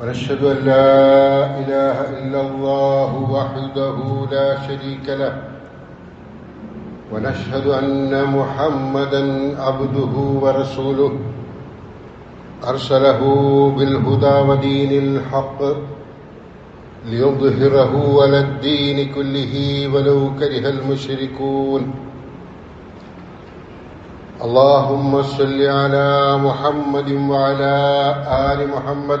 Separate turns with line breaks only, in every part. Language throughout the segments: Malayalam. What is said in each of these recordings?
ونشهد أن لا إله إلا الله وحده لا شريك له. ونشهد أن محمدا عبده ورسوله. أرسله بالهدى ودين الحق ليظهره على الدين كله ولو كره المشركون. اللهم صل على محمد وعلى آل محمد.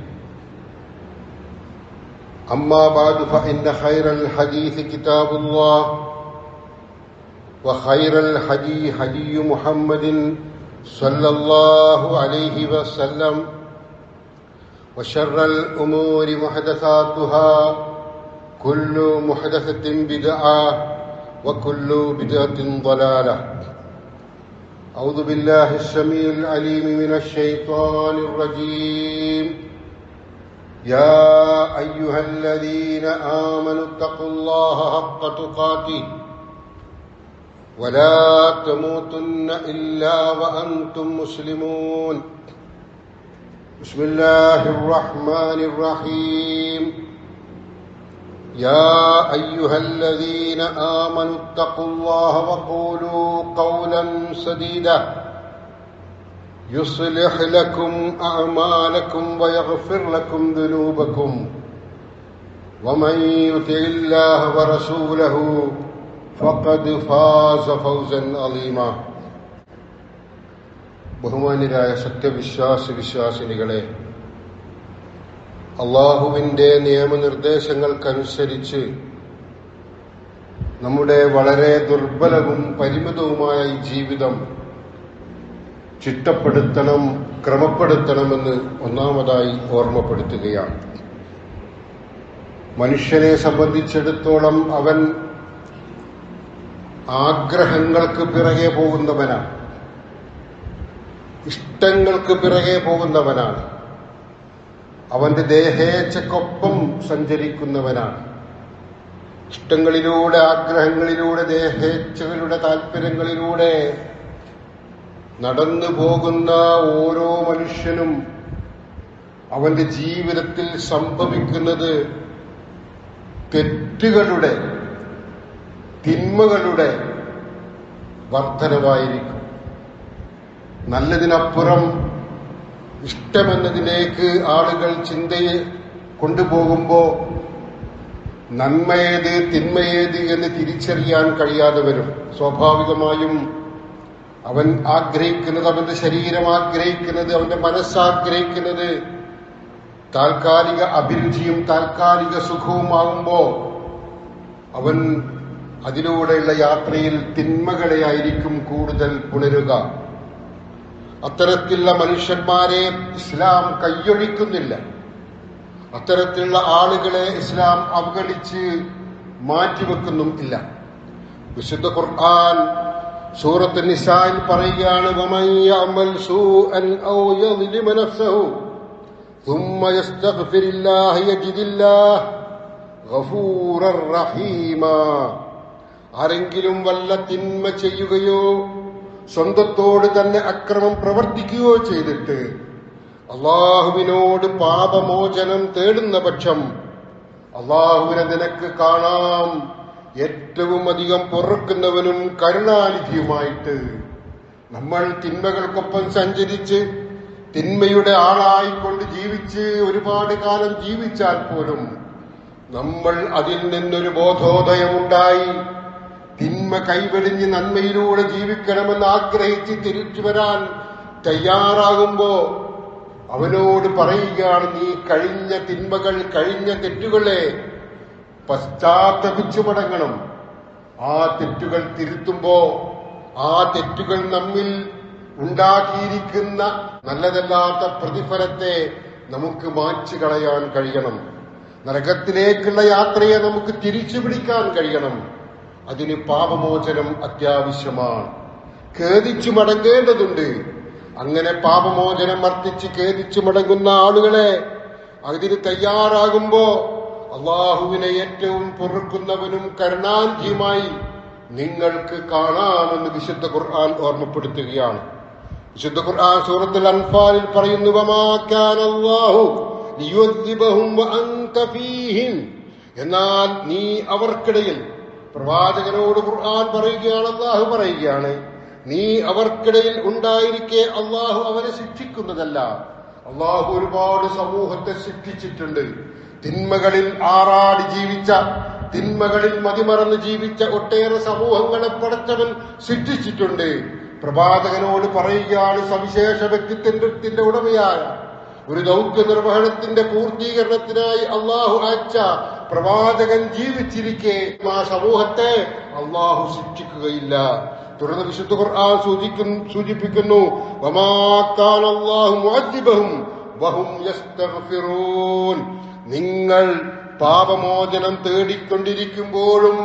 أما بعد فإن خير الحديث كتاب الله وخير الحدي حدي محمد صلى الله عليه وسلم وشر الأمور محدثاتها كل محدثة بدعة وكل بدعة ضلالة. أعوذ بالله السميع العليم من الشيطان الرجيم. يا أيها الذين آمنوا اتقوا الله حق تقاته ولا تموتن إلا وأنتم مسلمون. بسم الله الرحمن الرحيم. يا أيها الذين آمنوا اتقوا الله وقولوا قولا سديدا. يصلح لكم أعمالكم ويغفر لكم ذنوبكم ومن يطع الله ورسوله فقد فاز فوزا عظيما ബഹുമാന്യരായ സത്യവിശ്വാസ വിശ്വാസിനികളെ അള്ളാഹുവിൻ്റെ നിയമനിർദ്ദേശങ്ങൾക്കനുസരിച്ച് നമ്മുടെ വളരെ ദുർബലവും പരിമിതവുമായ ഈ ജീവിതം ചിട്ടപ്പെടുത്തണം ക്രമപ്പെടുത്തണമെന്ന് ഒന്നാമതായി ഓർമ്മപ്പെടുത്തുകയാണ്. മനുഷ്യനെ സംബന്ധിച്ചിടത്തോളം അവൻ ആഗ്രഹങ്ങൾക്ക് പിറകെ പോകുന്നവനാണ്. ഇഷ്ടങ്ങൾക്ക് പിറകെ പോകുന്നവനാണ്. അവന്റെ ദേഹേച്ഛക്കൊപ്പം സഞ്ചരിക്കുന്നവനാണ്. ഇഷ്ടങ്ങളിലൂടെ ആഗ്രഹങ്ങളിലൂടെ ദേഹേച്ഛകളുടെ താല്പര്യങ്ങളിലൂടെ നടന്നു പോകുന്ന ഓരോ മനുഷ്യനും അവന്റെ ജീവിതത്തിൽ സംഭവിക്കുന്നത് തെറ്റുകളുടെ തിന്മകളുടെ വർധനവായിരിക്കും നല്ലതിനപ്പുറം ഇഷ്ടമെന്നതിലേക്ക് ആളുകൾ ചിന്തയെ കൊണ്ടുപോകുമ്പോൾ നന്മയേത് തിന്മയേത് എന്ന് തിരിച്ചറിയാൻ കഴിയാതെ വരും. സ്വാഭാവികമായും അവൻ ആഗ്രഹിക്കുന്നത് അവന്റെ ശരീരം ആഗ്രഹിക്കുന്നത് അവന്റെ മനസ്സാഗ്രഹിക്കുന്നത് താൽക്കാലിക അഭിരുചിയും താൽക്കാലിക സുഖവുമാകുമ്പോ അവൻ അതിലൂടെയുള്ള യാത്രയിൽ തിന്മകളെയായിരിക്കും കൂടുതൽ പുണരുക. അത്തരത്തിലുള്ള മനുഷ്യന്മാരെ ഇസ്ലാം കയ്യൊഴിക്കുന്നില്ല അത്തരത്തിലുള്ള ആളുകളെ ഇസ്ലാം അവഗണിച്ച് മാറ്റിവെക്കുന്നും ഇല്ല. വിശുദ്ധ ഖുർആൻ സൂറത്ത് നിസായിൽ പറയുകയാണ് ആരെങ്കിലും വല്ല തിന്മ ചെയ്യുകയോ സ്വന്തത്തോട് തന്നെ അക്രമം പ്രവർത്തിക്കുകയോ ചെയ്തിട്ട് അള്ളാഹുവിനോട് പാപമോചനം തേടുന്ന പക്ഷം അള്ളാഹുവിനെ നിനക്ക് കാണാം. ഏറ്റവും അധികം പൊറുക്കുന്നവനും കരുണാനിധിയുമായിട്ട് നമ്മൾ തിന്മകൾക്കൊപ്പം സഞ്ചരിച്ച് തിന്മയുടെ ആളായിക്കൊണ്ട് ജീവിച്ച് ഒരുപാട് കാലം ജീവിച്ചാൽ പോലും നമ്മൾ അതിൽ നിന്നൊരു ബോധോദയമുണ്ടായി തിന്മ കൈവെടിഞ്ഞ് നന്മയിലൂടെ ജീവിക്കണമെന്ന് ആഗ്രഹിച്ച് തിരിച്ചു വരാൻ തയ്യാറാകുമ്പോ അവനോട് പറയുകയാണ് നീ കഴിഞ്ഞ തിന്മകൾ കഴിഞ്ഞ തെറ്റുകളെ പശ്ചാത്തപിച്ചു മടങ്ങണം ആ തെറ്റുകൾ തിരുത്തുമ്പോ ആ തെറ്റുകൾ നമ്മിൽ ഉണ്ടാക്കിയിരിക്കുന്ന നല്ലതല്ലാത്ത പ്രതിഫലത്തെ നമുക്ക് മാച്ചു കളയാൻ കഴിയണം. നരകത്തിലേക്കുള്ള യാത്രയെ നമുക്ക് തിരിച്ചു പിടിക്കാൻ കഴിയണം. അതിന് പാപമോചനം അത്യാവശ്യമാണ്. ഖേദിച്ചു മടങ്ങേണ്ടതുണ്ട്. അങ്ങനെ പാപമോചനം അർത്ഥിച്ച് ഖേദിച്ചു മടങ്ങുന്ന ആളുകളെ അതിന് തയ്യാറാകുമ്പോ അള്ളാഹുവിനെ ഏറ്റവും പൊറുക്കുന്നവനും കരുണാനിധിയുമായി നിങ്ങൾക്ക് കാണാമെന്ന് വിശുദ്ധ ഖുർആൻ ഓർമ്മപ്പെടുത്തുകയാണ്. വിശുദ്ധ ഖുർആൻ സൂറത്തുൽ അൻഫാലിൽ പറയുന്നു. എന്നാൽ നീ അവർക്കിടയിൽ പ്രവാചകനോട് ഖുർആൻ പറയുകയാണ് അള്ളാഹു പറയുകയാണ്. നീ അവർക്കിടയിൽ ഉണ്ടായിരിക്കെ അള്ളാഹു അവരെ ശിക്ഷിക്കുന്നതല്ല. അള്ളാഹു ഒരുപാട് സമൂഹത്തെ ശിക്ഷിച്ചിട്ടുണ്ട്. തിന്മകളിൽ ആറാടി ജീവിച്ച തിന്മകളിൽ മതിമറന്ന് ജീവിച്ച ഒട്ടേറെ സമൂഹങ്ങളെ പടച്ചവൻ ശിക്ഷിച്ചിട്ടുണ്ട് പ്രവാചകനോട് പറയുകയാണ് സവിശേഷ വ്യക്തിത്വത്തിന്റെ ഉടമയായ ഒരു ദൗത്യ നിർവഹണത്തിന്റെ പൂർത്തീകരണത്തിനായി അള്ളാഹു അയച്ച പ്രവാചകൻ ജീവിച്ചിരിക്കെ ആ സമൂഹത്തെ അള്ളാഹു ശിക്ഷിക്കുകയില്ല തുടർന്ന് വിശുദ്ധ ഖുർആൻ സൂചിപ്പിക്കുന്നു വമാക്കാൻ അള്ളാഹു വഹും നിങ്ങൾ പാപമോചനം തേടിക്കൊണ്ടിരിക്കുമ്പോഴും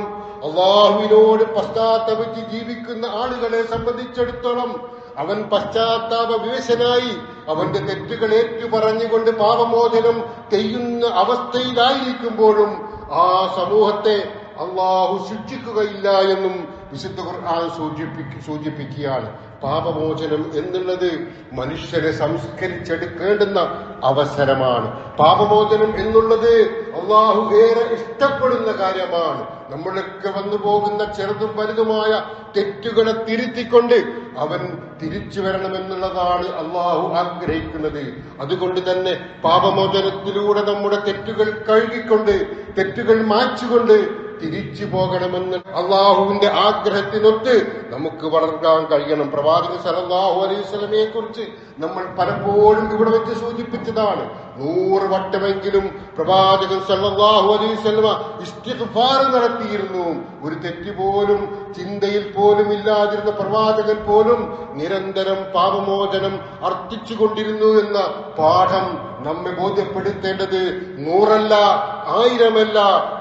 അള്ളാഹുവിനോട് പശ്ചാത്തപിച്ച് ജീവിക്കുന്ന ആളുകളെ സംബന്ധിച്ചിടത്തോളം അവൻ പശ്ചാത്താപ വിവശനായി അവന്റെ തെറ്റുകൾ ഏറ്റുപറഞ്ഞുകൊണ്ട് പാപമോചനം ചെയ്യുന്ന അവസ്ഥയിലായിരിക്കുമ്പോഴും ആ സമൂഹത്തെ അള്ളാഹു ശിക്ഷിക്കുകയില്ല എന്നും വിശുദ്ധ ഖുർആൻ സൂചിപ്പിക്ക സൂചിപ്പിക്കുകയാണ്. പാപമോചനം എന്നുള്ളത് മനുഷ്യരെ സംസ്കരിച്ചെടുക്കേണ്ടുന്ന അവസരമാണ്. പാപമോചനം എന്നുള്ളത് അള്ളാഹു ഏറെ ഇഷ്ടപ്പെടുന്ന കാര്യമാണ്. നമ്മളൊക്കെ വന്നു പോകുന്ന ചെറുതും വലുതുമായ തെറ്റുകളെ തിരുത്തിക്കൊണ്ട് അവൻ തിരിച്ചു വരണമെന്നുള്ളതാണ് അള്ളാഹു ആഗ്രഹിക്കുന്നത്. അതുകൊണ്ട് തന്നെ പാപമോചനത്തിലൂടെ നമ്മുടെ തെറ്റുകൾ കഴുകിക്കൊണ്ട് തെറ്റുകൾ മാച്ചുകൊണ്ട് തിരിച്ചു പോകണമെന്ന് അള്ളാഹുവിന്റെ ആഗ്രഹത്തിനൊത്ത് നമുക്ക് വളർക്കാൻ കഴിയണം. പ്രവാചകൻ അലൈഹി വസല്ലമയെ കുറിച്ച് നമ്മൾ പലപ്പോഴും ഇവിടെ വെച്ച് സൂചിപ്പിച്ചതാണ്. നൂറ് വട്ടമെങ്കിലും പ്രവാചകൻ സല്ലല്ലാഹു അലൈഹി വസല്ലമ ഇസ്തിഗ്ഫാർ നടത്തിയിരുന്നു. ഒരു തെറ്റ് പോലും ചിന്തയിൽ പോലും ഇല്ലാതിരുന്ന പ്രവാചകൻ പോലും നിരന്തരം പാപമോചനം അർത്ഥിച്ചുകൊണ്ടിരുന്നു എന്ന പാഠം നമ്മെ ബോധ്യപ്പെടുത്തേണ്ടത് നൂറല്ല ആയിരമല്ല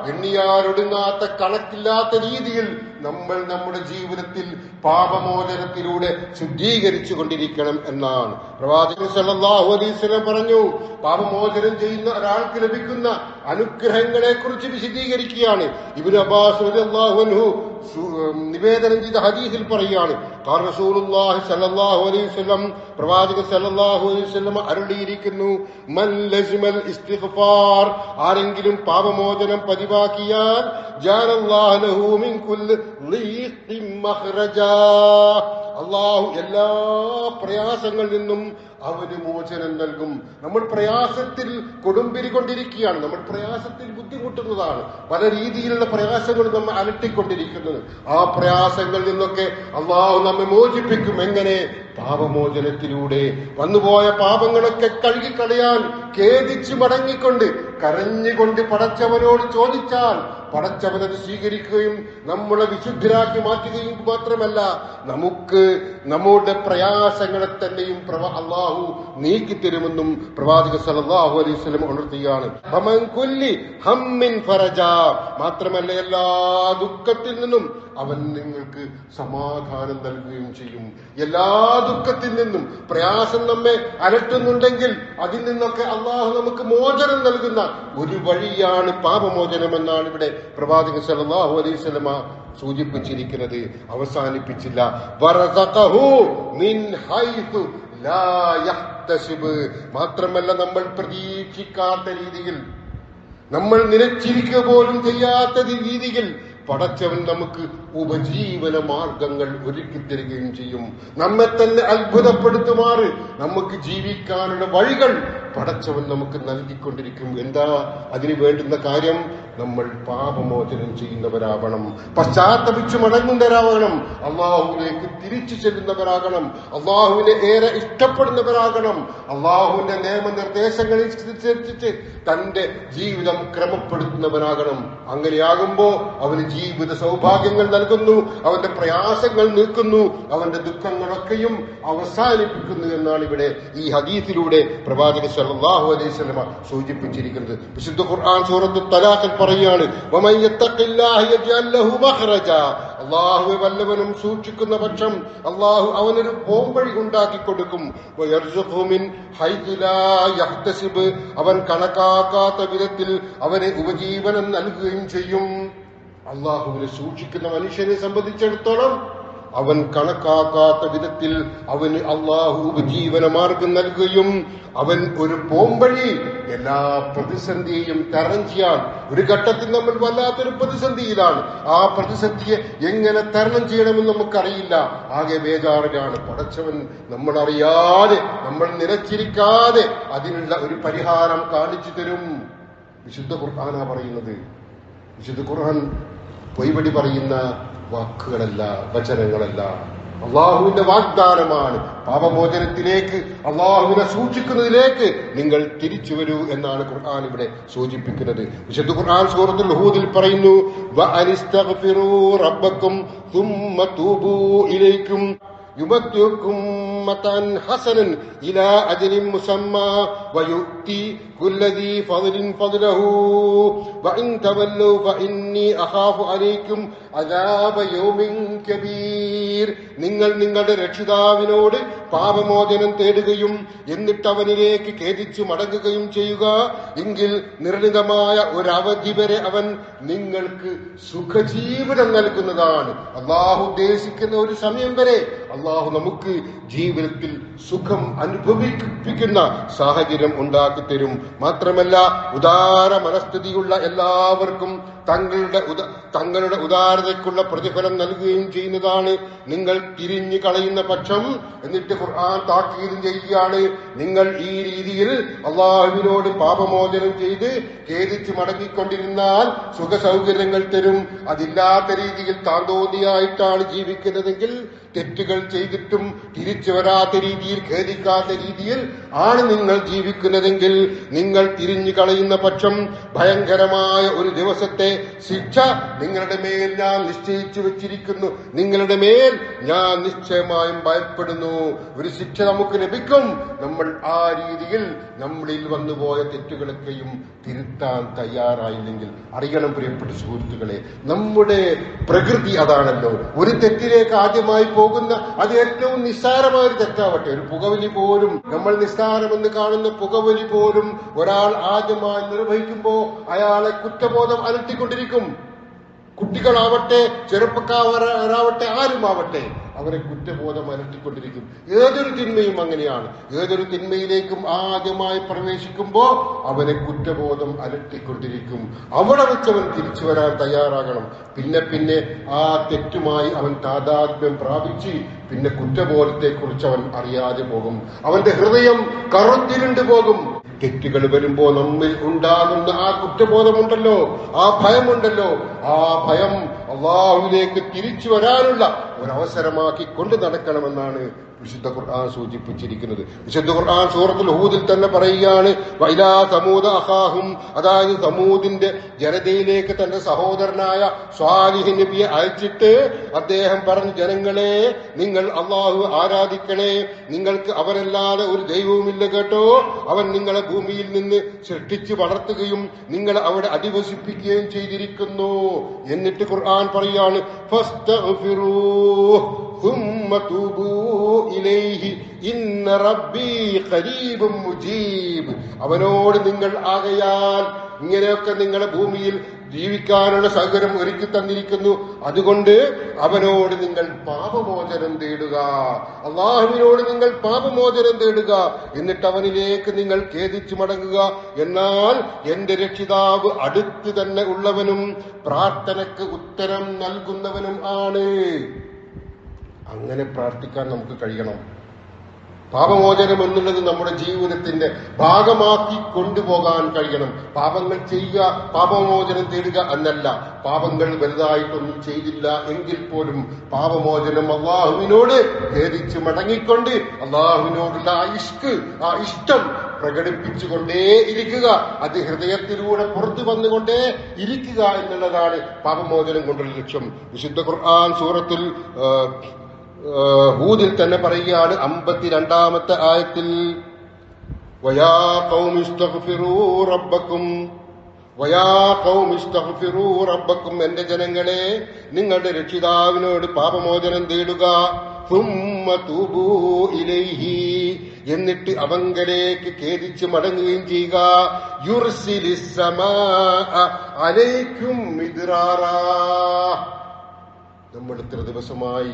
എണ്ണിയാലൊടുങ്ങാത്ത കണക്കില്ലാത്ത രീതിയിൽ നമ്മൾ നമ്മുടെ ജീവിതത്തിൽ പാപമോചനത്തിലൂടെ ശുദ്ധീകരിച്ചു കൊണ്ടിരിക്കണം എന്നാണ്. പ്രവാചകൻ സല്ലല്ലാഹു അലൈഹി വസല്ലം പറഞ്ഞു പാപമോചനം ചെയ്യുന്ന ഒരാൾക്ക് ലഭിക്കുന്ന അനുഗ്രഹങ്ങളെ കുറിച്ച് വിശദീകരിക്കുകയാണ്. ഇബ്നു അബ്ബാസ് സു- നിവേദനം ചെയ്ത ഹദീസിൽ പറയുകയാണ്. റസൂലുള്ളാഹി അലൈഹി വസല്ലം പ്രവാചകൻ സല്ലല്ലാഹു അലൈഹി വസല്ലം അരുളിയിരിക്കുന്നു മൻ ഇസ്തിഗ്ഫാർ ആരെങ്കിലും പാപമോചനം പതിവാക്കിയാൽ ലഹു മിൻ കുല്ലി അള്ളാഹു എല്ലാ പ്രയാസങ്ങളിൽ നിന്നും അവന് മോചനം നൽകും. നമ്മൾ പ്രയാസത്തിൽ കൊടുമ്പിരി കൊണ്ടിരിക്കുകയാണ്. നമ്മൾ പ്രയാസത്തിൽ ബുദ്ധിമുട്ടുന്നതാണ്. പല രീതിയിലുള്ള പ്രയാസങ്ങൾ നമ്മൾ അലട്ടിക്കൊണ്ടിരിക്കുന്നത്. ആ പ്രയാസങ്ങളിൽ നിന്നൊക്കെ അള്ളാഹു നമ്മെ മോചിപ്പിക്കും. എങ്ങനെ? പാപമോചനത്തിലൂടെ. വന്നുപോയ പാപങ്ങളൊക്കെ കഴുകിക്കളയാൻ ഖേദിച്ച് മടങ്ങിക്കൊണ്ട് കരഞ്ഞുകൊണ്ട് പടച്ചവനോട് ചോദിച്ചാൽ പടച്ചവനത് സ്വീകരിക്കുകയും നമ്മളെ വിശുദ്ധരാക്കി മാറ്റുകയും മാത്രമല്ല നമുക്ക് നമ്മുടെ പ്രയാസങ്ങളെ തന്നെയും പ്രവ അള്ളാഹു നീക്കിത്തരുമെന്നും പ്രവാചക സല്ലല്ലാഹു അലൈഹി വസല്ലം ഉണർത്തുകയാണ്. മാത്രമല്ല എല്ലാ ദുഃഖത്തിൽ നിന്നും അവൻ നിങ്ങൾക്ക് സമാധാനം നൽകുകയും ചെയ്യും. എല്ലാ ദുഃഖത്തിൽ നിന്നും പ്രയാസം നമ്മെ അലട്ടുന്നുണ്ടെങ്കിൽ അതിൽ നിന്നൊക്കെ അള്ളാഹു നമുക്ക് മോചനം നൽകുന്ന ഒരു വഴിയാണ് പാപമോചനം എന്നാണ് ഇവിടെ പ്രവാചകൻ സല്ലല്ലാഹു അലൈഹി വസല്ലമ സൂചിപ്പിച്ചിരിക്കുന്നത് അവസാനിപ്പിച്ചില്ല. മിൻ ലാ യഹ്തസിബ്. മാത്രമല്ല നമ്മൾ പ്രതീക്ഷിക്കാത്ത രീതിയിൽ നമ്മൾ നിലച്ചിരിക്കുക പോലും ചെയ്യാത്ത രീതിയിൽ പടച്ചവൻ നമുക്ക് ഉപജീവന മാർഗങ്ങൾ ഒരുക്കി തരികയും ചെയ്യും. നമ്മെ തന്നെ അത്ഭുതപ്പെടുത്തുമാറ്. നമുക്ക് ജീവിക്കാനുള്ള വഴികൾ പടച്ചവൻ നമുക്ക് നൽകിക്കൊണ്ടിരിക്കും. എന്താ അതിന് വേണ്ടുന്ന കാര്യം? നമ്മൾ പാപമോചനം ചെയ്യുന്നവരാവണം പശ്ചാത്തപിച്ചു മടങ്ങുന്നവരാവണം അള്ളാഹുവിലേക്ക് തിരിച്ചു ചെല്ലുന്നവരാകണം. അള്ളാഹുവിനെ ഏറെ ഇഷ്ടപ്പെടുന്നവരാകണം. അള്ളാഹുവിന്റെ നിയമനിർദ്ദേശങ്ങളിൽ അനുസരിച്ച് തന്റെ ജീവിതം ക്രമപ്പെടുത്തുന്നവനാകണം അങ്ങനെയാകുമ്പോ അവന് ജീവിത സൗഭാഗ്യങ്ങൾ നൽകുന്നു അവന്റെ പ്രയാസങ്ങൾ നീക്കുന്നു അവന്റെ ദുഃഖങ്ങളൊക്കെയും അവസാനിപ്പിക്കുന്നു എന്നാണ് ഇവിടെ ഈ ഹദീസിലൂടെ പ്രവാചക സല്ലല്ലാഹു അലൈഹി സ്വലമ സൂചിപ്പിച്ചിരിക്കുന്നത്. വിശുദ്ധ ഖുർആൻ സൂറത്ത് തലാഖിൽ പറയാണ് അല്ലാഹു വല്ലവനും സൂക്ഷിക്കുന്ന പക്ഷം അള്ളാഹു അവനൊരു പോംവഴി ഉണ്ടാക്കി കൊടുക്കും. അവൻ കണക്കാക്കാത്ത വിധത്തിൽ അവനെ ഉപജീവനം നൽകുകയും ചെയ്യും. അള്ളാഹുവിനെ സൂക്ഷിക്കുന്ന മനുഷ്യനെ സംബന്ധിച്ചിടത്തോളം അവൻ കണക്കാക്കാത്ത വിധത്തിൽ അവന് അള്ളാഹു ഉപജീവന മാർഗം നൽകുകയും അവൻ ഒരു പോംവഴി എല്ലാ പ്രതിസന്ധിയെയും തരണം ചെയ്യാൻ ഒരു ഘട്ടത്തിൽ നമ്മൾ വല്ലാത്തൊരു പ്രതിസന്ധിയിലാണ്. ആ പ്രതിസന്ധിയെ എങ്ങനെ തരണം ചെയ്യണമെന്ന് നമുക്കറിയില്ല. ആകെ ബേജാറിലാണ്. പടച്ചവൻ നമ്മൾ അറിയാതെ നമ്മൾ നിലച്ചിരിക്കാതെ അതിനുള്ള ഒരു പരിഹാരം കാണിച്ചു തരും. വിശുദ്ധ ഖുർആാനാ പറയുന്നത്. വിശുദ്ധ ഖുർആൻ പൊയ്പടി പറയുന്ന വാക്കുകളല്ല വചനങ്ങളല്ല. അള്ളാഹുവിന്റെ വാഗ്ദാനമാണ്. പാപമോചനത്തിലേക്ക് അള്ളാഹുവിനെ സൂക്ഷിക്കുന്നതിലേക്ക് നിങ്ങൾ തിരിച്ചു വരൂ എന്നാണ് ഖുർആൻ ഇവിടെ സൂചിപ്പിക്കുന്നത്. വിശുദ്ധ ഖുർആൻ സൂറത്തുൽ ഹൂദിൽ പറയുന്നു വഅനിസ്തഗ്ഫിറൂ റബ്ബക്കും ثم توبوا إليكم يمتعكم متعا حسنا إلى أجل مسمى ويؤتي كل ذي فضل فضله وإن تولوا فإني أخاف عليكم عذاب يوم كبير നിങ്ങൾ നിങ്ങളുടെ രക്ഷിതാവിനോട് പാപമോചനം തേടുകയും എന്നിട്ട് അവനിലേക്ക് ഖേദിച്ചു മടങ്ങുകയും ചെയ്യുക എങ്കിൽ നിർണിതമായ ഒരു അവധി വരെ അവൻ നിങ്ങൾക്ക് സുഖജീവിതം നൽകുന്നതാണ് അള്ളാഹു ഉദ്ദേശിക്കുന്ന ഒരു സമയം വരെ അള്ളാഹു നമുക്ക് ജീവിതത്തിൽ സുഖം അനുഭവിപ്പിക്കുന്ന സാഹചര്യം ഉണ്ടാക്കി തരും. മാത്രമല്ല ഉദാര മനസ്ഥിതിയുള്ള എല്ലാവർക്കും തങ്ങളുടെ ഉദ- തങ്ങളുടെ ഉദാരതയ്ക്കുള്ള പ്രതിഫലം നൽകുകയും ചെയ്യുന്നതാണ്. നിങ്ങൾ തിരിഞ്ഞു കളയുന്ന പക്ഷം എന്നിട്ട് ഖുർആൻ താക്കീതും ചെയ്യുകയാണ്. നിങ്ങൾ ഈ രീതിയിൽ അള്ളാഹുവിനോട് പാപമോചനം ചെയ്ത് ഖേദിച്ച് മടങ്ങിക്കൊണ്ടിരുന്നാൽ സുഖ സൗകര്യങ്ങൾ തരും. അതില്ലാത്ത രീതിയിൽ താന്തോന്നിയായിട്ടാണ് ജീവിക്കുന്നതെങ്കിൽ തെറ്റുകൾ ചെയ്തിട്ടും തിരിച്ചു വരാത്ത രീതിയിൽ ഖേദിക്കാത്ത രീതിയിൽ ആണ് നിങ്ങൾ ജീവിക്കുന്നതെങ്കിൽ നിങ്ങൾ തിരിഞ്ഞു കളയുന്ന പക്ഷം ഭയങ്കരമായ ഒരു ദിവസത്തെ ശിക്ഷ നിങ്ങളുടെ മേൽ ഞാൻ നിശ്ചയിച്ചു വെച്ചിരിക്കുന്നു. നിങ്ങളുടെ മേൽ ഞാൻ നിശ്ചയമായും ഭയപ്പെടുന്നു. ഒരു ശിക്ഷ നമുക്ക് ലഭിക്കും. നമ്മൾ ആ രീതിയിൽ നമ്മളിൽ വന്നുപോയ തെറ്റുകളൊക്കെയും തിരുത്താൻ തയ്യാറായില്ലെങ്കിൽ അറിയണം പ്രിയപ്പെട്ട സുഹൃത്തുക്കളെ നമ്മുടെ പ്രകൃതി അതാണല്ലോ. ഒരു തെറ്റിലേക്ക് ആദ്യമായി പോകുന്ന അത് ഏറ്റവും നിസ്സാരമായ ഒരു തെറ്റാവട്ടെ. ഒരു പുകവലി പോലും നമ്മൾ നിസ്സാരമെന്ന് കാണുന്ന പുകവലി പോലും ഒരാൾ ആദ്യമായി നിർവഹിക്കുമ്പോൾ അയാളെ കുറ്റബോധം അലട്ടിക്കൊണ്ടിരിക്കും. കുട്ടികളാവട്ടെ ചെറുപ്പക്കാരാവട്ടെ ആരുമാവട്ടെ അവരെ കുറ്റബോധം അലട്ടിക്കൊണ്ടിരിക്കും ഏതൊരു തിന്മയും അങ്ങനെയാണ്. ഏതൊരു തിന്മയിലേക്കും ആദ്യമായി പ്രവേശിക്കുമ്പോൾ അവരെ കുറ്റബോധം അലട്ടിക്കൊണ്ടിരിക്കും. അവിടെ വെച്ചവൻ തിരിച്ചു വരാൻ തയ്യാറാകണം. പിന്നെ പിന്നെ ആ തെറ്റുമായി അവൻ താതാത്മ്യം പ്രാപിച്ച് പിന്നെ കുറ്റബോധത്തെക്കുറിച്ച് അവൻ അറിയാതെ പോകും. അവന്റെ ഹൃദയം കറുത്തിരുണ്ടു പോകും. തെറ്റുകൾ വരുമ്പോൾ നമ്മിൽ ഉണ്ടാകുന്ന ആ കുറ്റബോധമുണ്ടല്ലോ ആ ഭയമുണ്ടല്ലോ ആ ഭയം അള്ളാഹുവിലേക്ക് തിരിച്ചു വരാനുള്ള ഒരവസരമാക്കി കൊണ്ടു നടക്കണമെന്നാണ് വിശുദ്ധ ഖുർആൻ സൂചിപ്പിച്ചിരിക്കുന്നത്. വിശുദ്ധ ഖുർആൻ സൂറത്തുൽ ഹൂദിൽ തന്നെ പറയുകയാണ് വൈലാ സമൂദ അഹാഹും അതായത് സമൂദിന്റെ ജനതയിലേക്ക് തന്റെ സഹോദരനായ സ്വാലിഹ് നബിയെ അയച്ചിട്ട് അദ്ദേഹം പറഞ്ഞു ജനങ്ങളെ നിങ്ങൾ അള്ളാഹു ആരാധിക്കണേ നിങ്ങൾക്ക് അവരല്ലാതെ ഒരു ദൈവവുമില്ല കേട്ടോ. അവൻ നിങ്ങളെ ഭൂമിയിൽ നിന്ന് സൃഷ്ടിച്ച് വളർത്തുകയും നിങ്ങളെ അവിടെ അധിവസിപ്പിക്കുകയും ചെയ്തിരിക്കുന്നു. എന്നിട്ട് ഖുർആൻ പറയാണ് ഫസ്തഗ്ഫിറൂഹ് ثم توبوا إليه إن ربي قريب مجيب അവനോട് നിങ്ങൾ ആകയാൽ ഇങ്ങനെയൊക്കെ നിങ്ങളെ ഭൂമിയിൽ ജീവിക്കാനുള്ള സൗകര്യം ഒരുക്കി തന്നിരിക്കുന്നു അതുകൊണ്ട് അവനോട് നിങ്ങൾ പാപമോചനം തേടുക അള്ളാഹുവിനോട് നിങ്ങൾ പാപമോചനം തേടുക എന്നിട്ട് അവനിലേക്ക് നിങ്ങൾ ഖേദിച്ചു മടങ്ങുക എന്നാൽ എന്റെ രക്ഷിതാവ് അടുത്ത് തന്നെ ഉള്ളവനും പ്രാർത്ഥനയ്ക്ക് ഉത്തരം നൽകുന്നവനും ആണ് അങ്ങനെ പ്രാർത്ഥിക്കാൻ നമുക്ക് കഴിയണം. പാപമോചനം എന്നുള്ളത് നമ്മുടെ ജീവിതത്തിന്റെ ഭാഗമാക്കി കൊണ്ടുപോകാൻ കഴിയണം. പാപങ്ങൾ ചെയ്യുക പാപമോചനം തേടുക എന്നല്ല. പാപങ്ങൾ വലുതായിട്ടൊന്നും ചെയ്തില്ല എങ്കിൽ പോലും പാപമോചനം അള്ളാഹുവിനോട് ഖേദിച്ച് മടങ്ങിക്കൊണ്ട് അള്ളാഹുവിനോടുള്ള ആ ഇഷ്ക് ആ ഇഷ്ടം പ്രകടിപ്പിച്ചുകൊണ്ടേ ഇരിക്കുക. അത് ഹൃദയത്തിലൂടെ പുറത്തു വന്നുകൊണ്ടേ ഇരിക്കുക എന്നുള്ളതാണ് പാപമോചനം കൊണ്ടുള്ള ലക്ഷ്യം. വിശുദ്ധ ഖുർആൻ സൂറത്തിൽ ഹൂദിൽ തന്നെ പറയുകയാണ് അമ്പത്തിരണ്ടാമത്തെ ആയത്തിൽ വയാ റബ്ബക്കും എന്റെ ജനങ്ങളെ നിങ്ങളുടെ രക്ഷിതാവിനോട് പാപമോചനം തേടുക എന്നിട്ട് അവങ്കലേക്ക് ഖേദിച്ച് മടങ്ങുകയും ചെയ്യുക. അലൈക്കും നമ്മൾ ഇത്ര ദിവസമായി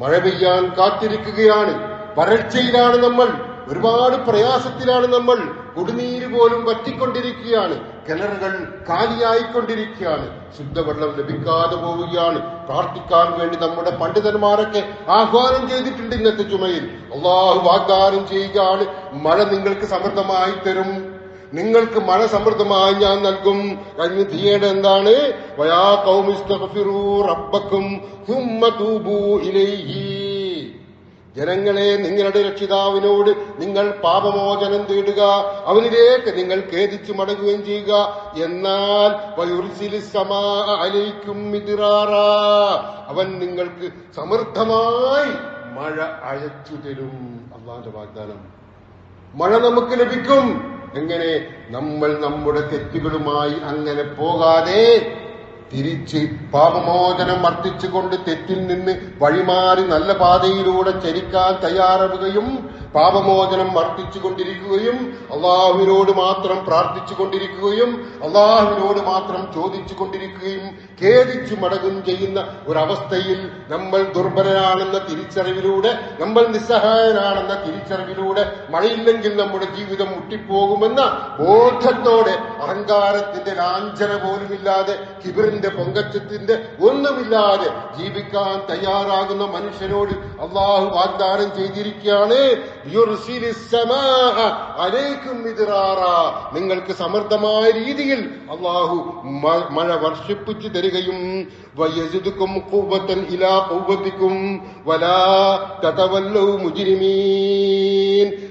മഴ പെയ്യാൻ കാത്തിരിക്കുകയാണ്. വരൾച്ചയിലാണ് നമ്മൾ. ഒരുപാട് പ്രയാസത്തിലാണ് നമ്മൾ. കുടിനീര് പോലും വറ്റിക്കൊണ്ടിരിക്കുകയാണ്. കിണറുകൾ കാലിയായിക്കൊണ്ടിരിക്കുകയാണ്. ശുദ്ധവെള്ളം ലഭിക്കാതെ പോവുകയാണ്. പ്രാർത്ഥിക്കാൻ വേണ്ടി നമ്മുടെ പണ്ഡിതന്മാരൊക്കെ ആഹ്വാനം ചെയ്തിട്ടുണ്ട് ഇന്നത്തെ ചുമയിൽ. അള്ളാഹു വാഗ്ദാനം ചെയ്യുകയാണ്. മഴ നിങ്ങൾക്ക് സമൃദ്ധമായി തരും. നിങ്ങൾക്ക് മഴ സമൃദ്ധമായി ഞാൻ നൽകും. കഴിഞ്ഞ് ധീയുടെ എന്താണ്? വയാ ജനങ്ങളെ നിങ്ങളുടെ രക്ഷിതാവിനോട് നിങ്ങൾ പാപമോചനം തേടുക. അവനിലേക്ക് നിങ്ങൾ ഖേദിച്ചു മടങ്ങുകയും ചെയ്യുക. എന്നാൽ. അവൻ നിങ്ങൾക്ക് സമൃദ്ധമായി മഴ അയച്ചു തരും അള്ളാന്റെ വാഗ്ദാനം. മഴ നമുക്ക് ലഭിക്കും. എങ്ങനെ നമ്മൾ നമ്മുടെ തെറ്റുകളുമായി അങ്ങനെ പോകാതെ തിരിച്ച് പാപമോചനം വർദ്ധിച്ചുകൊണ്ട് തെറ്റിൽ നിന്ന് വഴിമാറി നല്ല പാതയിലൂടെ ചരിക്കാൻ തയ്യാറാവുകയും പാപമോചനം വർദ്ധിച്ചുകൊണ്ടിരിക്കുകയും അള്ളാഹുവിനോട് മാത്രം പ്രാർത്ഥിച്ചുകൊണ്ടിരിക്കുകയും അള്ളാഹുവിനോട് മാത്രം ചോദിച്ചു കൊണ്ടിരിക്കുകയും ഖേദിച്ചു മടങ്ങും ചെയ്യുന്ന ഒരവസ്ഥയിൽ നമ്മൾ ദുർബലരാണെന്ന തിരിച്ചറിവിലൂടെ നമ്മൾ നിസ്സഹായനാണെന്ന തിരിച്ചറിവിലൂടെ മഴയില്ലെങ്കിൽ നമ്മുടെ ജീവിതം മുട്ടിപ്പോകുമെന്ന ബോധത്തോടെ അഹങ്കാരത്തിന്റെ ലാഞ്ചന പോലുമില്ലാതെ കിബിറിന്റെ പൊങ്കച്ചത്തിന്റെ ഒന്നുമില്ലാതെ ജീവിക്കാൻ തയ്യാറാകുന്ന മനുഷ്യനോട് അള്ളാഹു വാഗ്ദാനം ചെയ്തിരിക്കുകയാണ്. നിങ്ങൾക്ക് സമർത്ഥമായ രീതിയിൽ അള്ളാഹു മഴ വർഷിപ്പിച്ചു തരികയും ഇലാ വലാ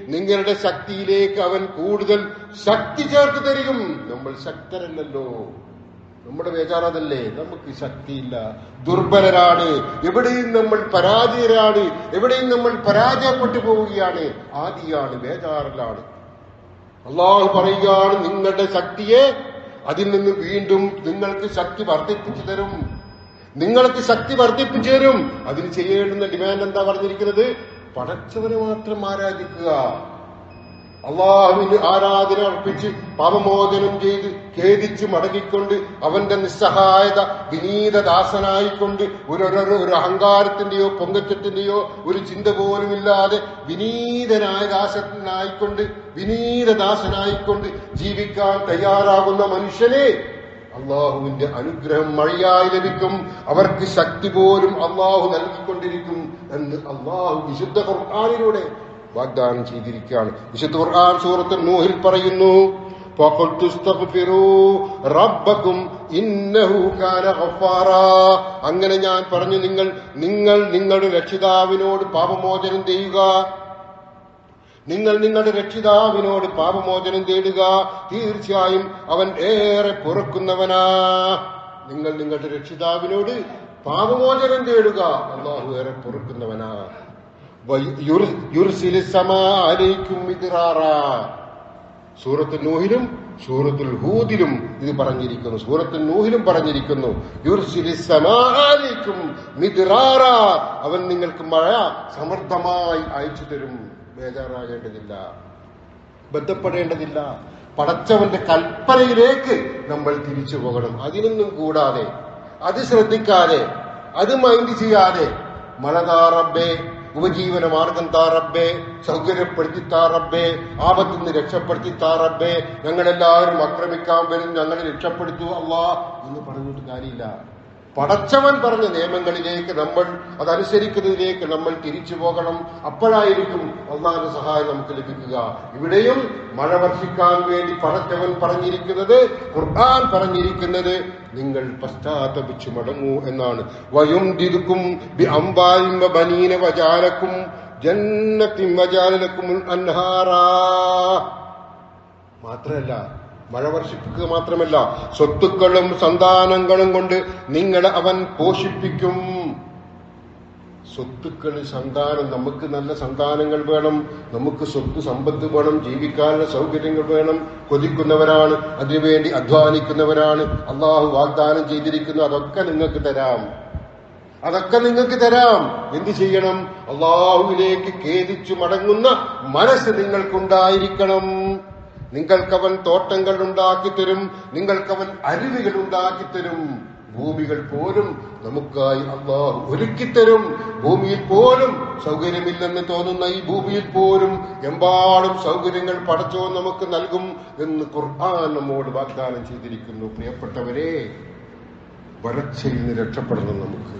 നിങ്ങളുടെ ശക്തിയിലേക്ക് അവൻ കൂടുതൽ ശക്തി ചേർത്ത് തരികയും നമ്മൾ ശക്തരല്ലല്ലോ. നമ്മുടെ ബേജാറതല്ലേ നമുക്ക് ശക്തിയില്ല. ദുർബലരാണ്. എവിടെയും നമ്മൾ പരാജയരാണ്. എവിടെയും നമ്മൾ പരാജയപ്പെട്ടു പോവുകയാണ്. ആദിയാണ് വേചാറിലാണ് അള്ളാഹു പറയുകയാണ് നിങ്ങളുടെ ശക്തിയെ അതിൽ നിന്ന് വീണ്ടും നിങ്ങൾക്ക് ശക്തി വർദ്ധിപ്പിച്ചു തരും. നിങ്ങൾക്ക് ശക്തി വർദ്ധിപ്പിച്ചു തരും. അതിന് ചെയ്യേണ്ടുന്ന ഡിമാൻഡ് എന്താ പറഞ്ഞിരിക്കുന്നത്? പടച്ചവനെ മാത്രം ആരാധിക്കുക. അള്ളാഹുവിന് ആരാധന അർപ്പിച്ച് പാപമോചനം ചെയ്ത് ഖേദിച്ച് മടങ്ങിക്കൊണ്ട് അവന്റെ നിസ്സഹായത വിനീത ദാസനായിക്കൊണ്ട് ഒരു ഒരു ഒരു അഹങ്കാരത്തിന്റെയോ പൊങ്കച്ചത്തിന്റെയോ ഒരു ചിന്ത പോലുമില്ലാതെ വിനീതനായ ദാസനായിക്കൊണ്ട് വിനീത ദാസനായിക്കൊണ്ട് ജീവിക്കാൻ തയ്യാറാകുന്ന മനുഷ്യനെ അള്ളാഹുവിന്റെ അനുഗ്രഹം മഴയായി ലഭിക്കും. അവർക്ക് ശക്തി പോലും അള്ളാഹു നൽകിക്കൊണ്ടിരിക്കും എന്ന് അള്ളാഹു വിശുദ്ധ ഖുർആാനിലൂടെ വാഗ്ദാനം ചെയ്തിരിക്കുകയാണ്. വിശുദ്ധ ഖുർആൻ സൂറത്ത് നൂഹിൽ പറയുന്നു അങ്ങനെ ഞാൻ പറഞ്ഞു നിങ്ങൾ നിങ്ങൾ നിങ്ങളുടെ രക്ഷിതാവിനോട് പാപമോചനം ചെയ്യുക നിങ്ങൾ നിങ്ങളുടെ രക്ഷിതാവിനോട് പാപമോചനം തേടുക. തീർച്ചയായും അവൻ ഏറെ പൊറുക്കുന്നവനാ. നിങ്ങൾ നിങ്ങളുടെ രക്ഷിതാവിനോട് പാപമോചനം തേടുക. അള്ളാഹു ഏറെ പൊറുക്കുന്നവനാ. സൂറത്ത് നൂഹിലും സൂറത്തുൽ ഹൂദിലും ഇത് പറഞ്ഞിരിക്കുന്നു. സൂറത്തുൽ നൂഹിലും പറഞ്ഞിരിക്കുന്നു. അവൻ നിങ്ങൾക്ക് മഴ സമൃദ്ധമായി അയച്ചു തരും. ബേജാറാകേണ്ടതില്ല. ബന്ധപ്പെടേണ്ടതില്ല. പടച്ചവന്റെ കൽപ്പനയിലേക്ക് നമ്മൾ തിരിച്ചു പോകണം. അതിനൊന്നും കൂടാതെ അത് ശ്രദ്ധിക്കാതെ അത് മൈൻഡ് ചെയ്യാതെ മഴ താറബ്ബേ ഉപജീവന മാർഗം താറബ്ബേ സൗകര്യപ്പെടുത്തി താറബ്ബേ ആപത്തിൽ നിന്ന് രക്ഷപ്പെടുത്തി താറബ്ബേ ഞങ്ങളെല്ലാവരും ആക്രമിക്കാൻ വരും ഞങ്ങളെ രക്ഷപ്പെടുത്തു അള്ളാ എന്ന് പറഞ്ഞിട്ട് കാര്യമില്ല. പടച്ചവൻ പറഞ്ഞ നിയമങ്ങളിലേക്ക് നമ്മൾ അതനുസരിക്കുന്നതിലേക്ക് നമ്മൾ തിരിച്ചു പോകണം. അപ്പോഴായിരിക്കും ഒന്നാമത് സഹായം നമുക്ക് ലഭിക്കുക. ഇവിടെയും മഴ വർഷിക്കാൻ വേണ്ടി പടച്ചവൻ പറഞ്ഞിരിക്കുന്നത് ഖുർആൻ പറഞ്ഞിരിക്കുന്നത് നിങ്ങൾ പശ്ചാത്തപിച്ചു മടങ്ങൂ എന്നാണ് വയും ദിതുക്കും ബനീന വജാലക്കും ജന്നത്തിൻ വജാലക്കും അൻഹാറാ. മാത്രമല്ല മഴ വർഷിപ്പിക്കുക മാത്രമല്ല സ്വത്തുക്കളും സന്താനങ്ങളും കൊണ്ട് നിങ്ങളെ അവൻ പോഷിപ്പിക്കും. സ്വത്തുക്കൾ സന്താനം നമുക്ക് നല്ല സന്താനങ്ങൾ വേണം നമുക്ക് സ്വത്ത് സമ്പത്ത് വേണം ജീവിക്കാനുള്ള സൗകര്യങ്ങൾ വേണം കൊതിക്കുന്നവരാണ് അതിനുവേണ്ടി അധ്വാനിക്കുന്നവരാണ് അള്ളാഹു വാഗ്ദാനം ചെയ്തിരിക്കുന്നു അതൊക്കെ നിങ്ങൾക്ക് തരാം. അതൊക്കെ നിങ്ങൾക്ക് തരാം. എന്ത് ചെയ്യണം? അള്ളാഹുവിലേക്ക് ഖേദിച്ചു മടങ്ങുന്ന മനസ്സ് നിങ്ങൾക്കുണ്ടായിരിക്കണം. നിങ്ങൾക്കവൻ തോട്ടങ്ങൾ ഉണ്ടാക്കി തരും നിങ്ങൾക്കവൻ അരുവികൾ ഉണ്ടാക്കി തരും ഭൂമികൾ പോലും നമുക്കായി അള്ളാഹു ഒരുക്കിത്തരും. ഭൂമിയിൽ പോലും സൗകര്യമില്ലെന്ന് തോന്നുന്ന ഈ ഭൂമിയിൽ പോലും എമ്പാടും സൗകര്യങ്ങൾ പടച്ചോ നമുക്ക് നൽകും എന്ന് ഖുർആൻ നമ്മോട് വാഗ്ദാനം ചെയ്തിരിക്കുന്നു. പ്രിയപ്പെട്ടവരെ വരച്ചയിൽ നിന്ന് രക്ഷപ്പെടണം നമുക്ക്.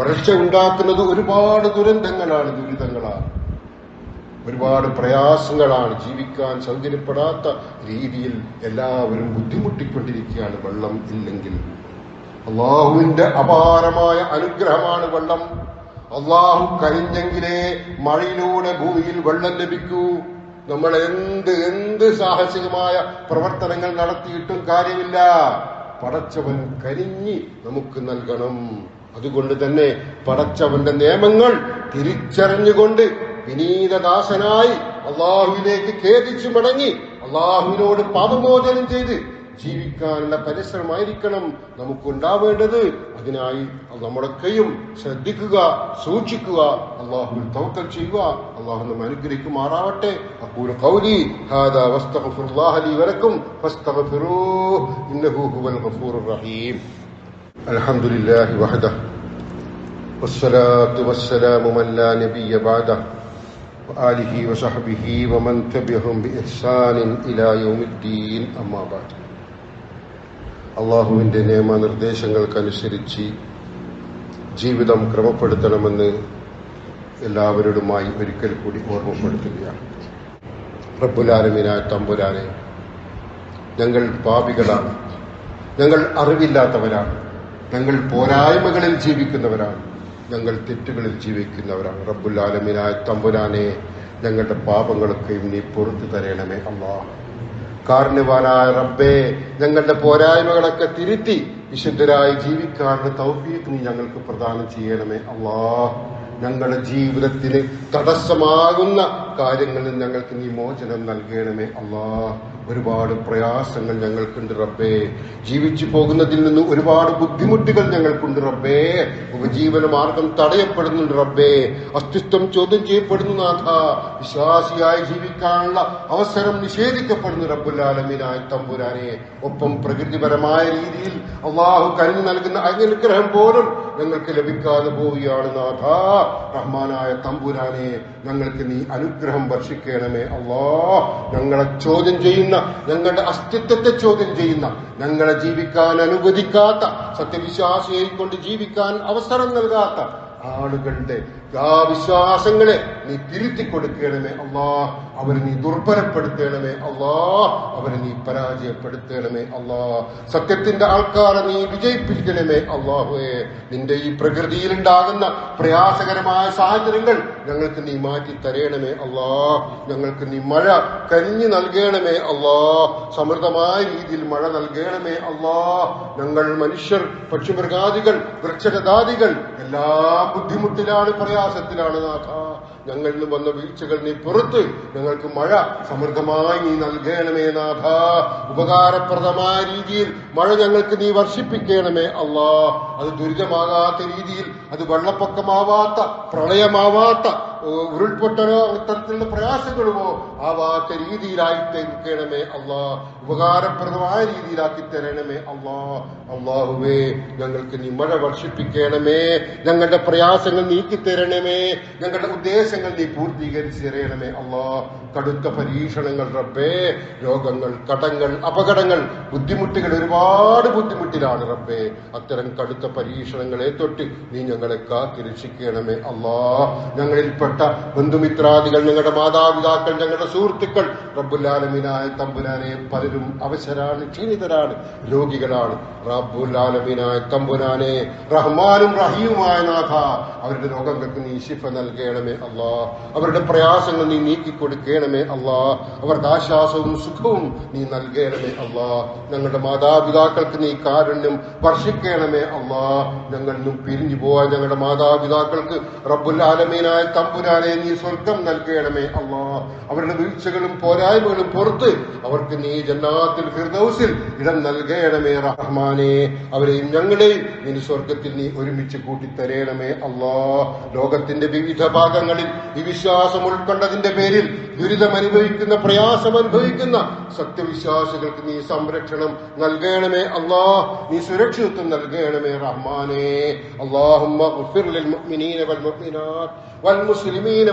വരൾച്ച ഉണ്ടാക്കുന്നത് ഒരുപാട് ദുരന്തങ്ങളാണ് ദുരിതങ്ങളാണ്. ഒരുപാട് പ്രയാസങ്ങളാണ്. ജീവിക്കാൻ സൗകര്യപ്പെടാത്ത രീതിയിൽ എല്ലാവരും ബുദ്ധിമുട്ടിക്കൊണ്ടിരിക്കുകയാണ്. വെള്ളം ഇല്ലെങ്കിൽ അള്ളാഹുവിന്റെ അപാരമായ അനുഗ്രഹമാണ് വെള്ളം. അള്ളാഹു കരിഞ്ഞെങ്കിലേ മഴയിലൂടെ ഭൂമിയിൽ വെള്ളം ലഭിക്കൂ. നമ്മൾ എന്ത് എന്ത് സാഹസികമായ പ്രവർത്തനങ്ങൾ നടത്തിയിട്ടും കാര്യമില്ല. പടച്ചവൻ കരിഞ്ഞ് നമുക്ക് നൽകണം. അതുകൊണ്ട് തന്നെ പടച്ചവന്റെ നിയമങ്ങൾ തിരിച്ചറിഞ്ഞുകൊണ്ട് വിനീതദാസനായി അള്ളാഹുവിലേക്ക് ഖേദിച്ചു മടങ്ങി അള്ളാഹുവിനോട് പാപമോചനം ചെയ്ത് ജീവിക്കാനുള്ള പരിശ്രമമായിരിക്കണം നമുക്കുണ്ടാവേണ്ടത് അതിനായി നമ്മളൊക്കെയും ശ്രദ്ധിക്കുക സൂക്ഷിക്കുക അള്ളാഹുവിൽ തവക്കൽ ചെയ്യുക അള്ളാഹു നമ്മെ അനുഗ്രഹിക്കുമാറാവട്ടെ അപ്പോൾ കൗലി ഹാദാ വസ്തഗ്ഫിറുല്ലാഹ ലി വലക്കും ഫസ്തഗ്ഫിറൂഹു ഇന്നഹു ഹുവൽ ഗഫൂറുർ റഹീം അൽഹംദുലില്ലാഹി വഹദഹു والصلاة والسلام من لا نبي بعده وآله وصحبه ومن تبعهم بإحسان إلى يوم الدين أما بعد അള്ളാഹുവിന്റെ നിയമനിർദ്ദേശങ്ങൾക്കനുസരിച്ച് ജീവിതം ക്രമപ്പെടുത്തണമെന്ന് എല്ലാവരോടുമായി ഒരിക്കൽ കൂടി ഓർമ്മപ്പെടുത്തുകയാണ്. റബ്ബുലാലമിനായ തമ്പുരാനെ ഞങ്ങൾ പാപികളാണ്. ഞങ്ങൾ അറിവില്ലാത്തവരാണ്. ഞങ്ങൾ പോരായ്മകളിൽ ജീവിക്കുന്നവരാണ്. ഞങ്ങൾ തെറ്റുകളിൽ ജീവിക്കുന്നവരാണ്. റബ്ബുല്ലാലമിനായ തമ്പുരാനെ ഞങ്ങളുടെ പാപങ്ങളൊക്കെയും നീ പുറത്തു തരണമേ അള്ളാ കാരണവാനായ റബ്ബേ ഞങ്ങളുടെ പോരായ്മകളൊക്കെ തിരുത്തി വിശുദ്ധരായി ജീവിക്കാനുള്ള തൗഫീഖ് നീ ഞങ്ങൾക്ക് പ്രദാനം ചെയ്യണമേ അള്ളാഹ്. ഞങ്ങളുടെ ജീവിതത്തിന് തടസ്സമാകുന്ന കാര്യങ്ങളിൽ ഞങ്ങൾക്ക് നീ മോചനം നൽകണമേ അള്ളാ ഒരുപാട് പ്രയാസങ്ങൾ ഞങ്ങൾക്കുണ്ട് റബ്ബേ. ജീവിച്ചു പോകുന്നതിൽ നിന്ന് ഒരുപാട് ബുദ്ധിമുട്ടുകൾ ഞങ്ങൾക്കുണ്ട് റബ്ബേ. ഉപജീവന മാർഗം തടയപ്പെടുന്നുണ്ട് റബ്ബേ. അസ്തിത്വം ചോദ്യം ചെയ്യപ്പെടുന്നു നാഥ. വിശ്വാസിയായി ജീവിക്കാനുള്ള അവസരം നിഷേധിക്കപ്പെടുന്നു റബ്ബുല്ലാലമീനായ തമ്പുരാനെ. ഒപ്പം പ്രകൃതിപരമായ രീതിയിൽ അള്ളാഹു കരുതി നൽകുന്ന അനുഗ്രഹം പോലും ഞങ്ങൾക്ക് ലഭിക്കാതെ പോവുകയാണ് നാഥ. റഹ്മാനായ തമ്പുരാനെ ഞങ്ങൾക്ക് നീ അനുഗ്രഹം വർഷിക്കണമേ അള്ളാ ഞങ്ങളെ ചോദ്യം ചെയ്യുന്ന ഞങ്ങളുടെ അസ്തിത്വത്തെ ചോദ്യം ചെയ്യുന്ന ഞങ്ങളെ ജീവിക്കാൻ അനുവദിക്കാത്ത സത്യവിശ്വാസിയെ കൊണ്ട് ജീവിക്കാൻ അവസരം നൽകാത്ത ആളുകളുടെ ആ വിശ്വാസങ്ങളെ നീ തിരുത്തി കൊടുക്കണമേ അള്ളാ. അവരെ നീ ദുർബലപ്പെടുത്തണമേ അള്ളാ. അവരെ നീ പരാജയപ്പെടുത്തണമേ അള്ളാ. സത്യത്തിന്റെ ആൾക്കാരെ നീ വിജയിപ്പിക്കണമേ അള്ളാഹുവേ. നിന്റെ ഈ പ്രകൃതിയിൽ ഉണ്ടാകുന്ന പ്രയാസകരമായ സാഹചര്യങ്ങൾ ഞങ്ങൾക്ക് നീ മാറ്റി തരയണമേ അള്ളാ. ഞങ്ങൾക്ക് നീ മഴ കനിഞ്ഞു നൽകണമേ അള്ളാ. സമൃദ്ധമായ രീതിയിൽ മഴ നൽകണമേ അള്ളാ. ഞങ്ങൾ മനുഷ്യർ പക്ഷിമൃഗാദികൾ വൃക്ഷലതാദികൾ എല്ലാ ബുദ്ധിമുട്ടിലാണ് പ്രയാസത്തിലാണ് നാഥ. ഞങ്ങളിൽ വന്ന വീഴ്ചകൾ നീ പുറത്ത്. ഞങ്ങൾക്ക് മഴ സമൃദ്ധമായി നീ നൽകണമേ നാഥ. ഉപകാരപ്രദമായ രീതിയിൽ മഴ ഞങ്ങൾക്ക് നീ വർഷിപ്പിക്കണമേ അള്ളാ. അത് ദുരിതമാകാത്ത രീതിയിൽ അത് വെള്ളപ്പൊക്കമാവാത്ത പ്രളയമാവാത്ത ഉരുൾപൊട്ടലോ അത്തരത്തിലുള്ള പ്രയാസങ്ങളുമോ ആവാത്ത രീതിയിലായി തീർക്കണമേ അള്ളാ. ഉപകാരപ്രദമായ രീതിയിലാക്കി തരണമേ അള്ളാ. അള്ളാഹുവേ ഞങ്ങൾക്ക് നീ മഴ വർഷിപ്പിക്കണമേ. ഞങ്ങളുടെ പ്രയാസങ്ങൾ നീക്കി തരണമേ ഞങ്ങളുടെ ഉദ്ദേശങ്ങൾ നീ പൂർത്തീകരിച്ച് തരണമേ അള്ളാ. കടുത്ത പരീക്ഷണങ്ങൾ റബ്ബേ. രോഗങ്ങൾ കടങ്ങൾ അപകടങ്ങൾ ബുദ്ധിമുട്ടുകൾ ഒരുപാട് ബുദ്ധിമുട്ടിലാണ് റബ്ബേ. അത്തരം കടുത്ത പരീക്ഷണങ്ങളെ തൊട്ട് നീ ഞങ്ങളെ കാത്തിരക്ഷിക്കണമേ അള്ളാ. ഞങ്ങളിൽപ്പെട്ട ബന്ധുമിത്രാദികൾ ഞങ്ങളുടെ മാതാപിതാക്കൾ ഞങ്ങളുടെ സുഹൃത്തുക്കൾ റബ്ബുല്ലാലമീനായ തമ്പുരാനെ പലരും അവശരാണ് ക്ഷീണിതരാണ് രോഗികളാണ്. റബ്ബുല്ലാലമീനായ തമ്പുരാനെ റഹ്മാനും റഹീമുമായ നാഥ അവരുടെ രോഗങ്ങൾക്ക് നീ ശിഫ നൽകണമേ അല്ലാ അവരുടെ പ്രയാസങ്ങൾ നീ നീക്കി നീക്കിക്കൊടുക്കണമേ അല്ലാ അവർക്ക് ആശ്വാസവും സുഖവും നീ നൽകണമേ അല്ലാ ഞങ്ങളുടെ മാതാപിതാക്കൾക്ക് നീ കാരുണ്യം വർഷിക്കണമേ അല്ലാ ഞങ്ങൾ നിന്നും പിരിഞ്ഞു പോവാൻ ഞങ്ങളുടെ മാതാപിതാക്കൾക്ക് റബ്ബുൽ ആലമീനായ തമ്പുരാനെ നീ സ്വർഗം നൽകണമേ അല്ലാ അവരുടെ വീഴ്ചകളും പോരായ്മകളും പുറത്ത് അവർക്ക് നീ ജന്നാത്തിൽ ഫിർദൗസിൽ ഇടം നൽകണമേ റഹ്മാനെ അവരെയും ഞങ്ങളെയും നീ സ്വർഗത്തിൽ നീ ഒരുമിച്ച് കൂട്ടിത്തരയണമേ അല്ലാ ലോകത്തിന്റെ വിവിധ ഭാഗങ്ങളിൽ ഈ വിശ്വാസം ഉൾക്കൊണ്ടതിന്റെ പേരിൽ ദുരിതം അനുഭവിക്കുന്ന പ്രയാസം അനുഭവിക്കുന്ന സത്യവിശ്വാസികൾക്ക് നീ സംരക്ഷണം നൽകണമേ അല്ലാ നീ സുരക്ഷിതത്വം നൽകണമേ റഹ്മാനെ اللهم اغفر للمؤمنين والمؤمنات والمسلمين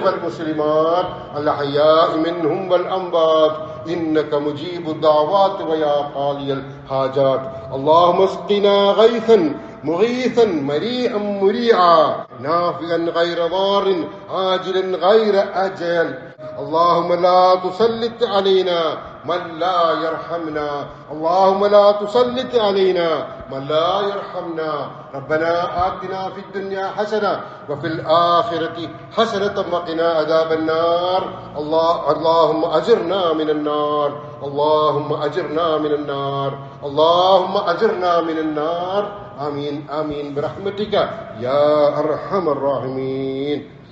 والمسلمات الأحياء منهم والأموات. إنك مجيب الدعوات ويا قاضي الحاجات. اللهم اسقنا غيثا مغيثا مريئا مريعا. نافعا غير ضار عاجلا غير أجل. اللهم لا تسلط علينا من لا يرحمنا. اللهم لا تسلط علينا. من لا يرحمنا. ربنا آتنا في الدنيا حسنة وفي الآخرة حسنة وقنا عذاب النار. الله اللهم أجرنا من النار. اللهم أجرنا من النار. اللهم أجرنا من النار. آمين آمين. برحمتك يا أرحم الراحمين.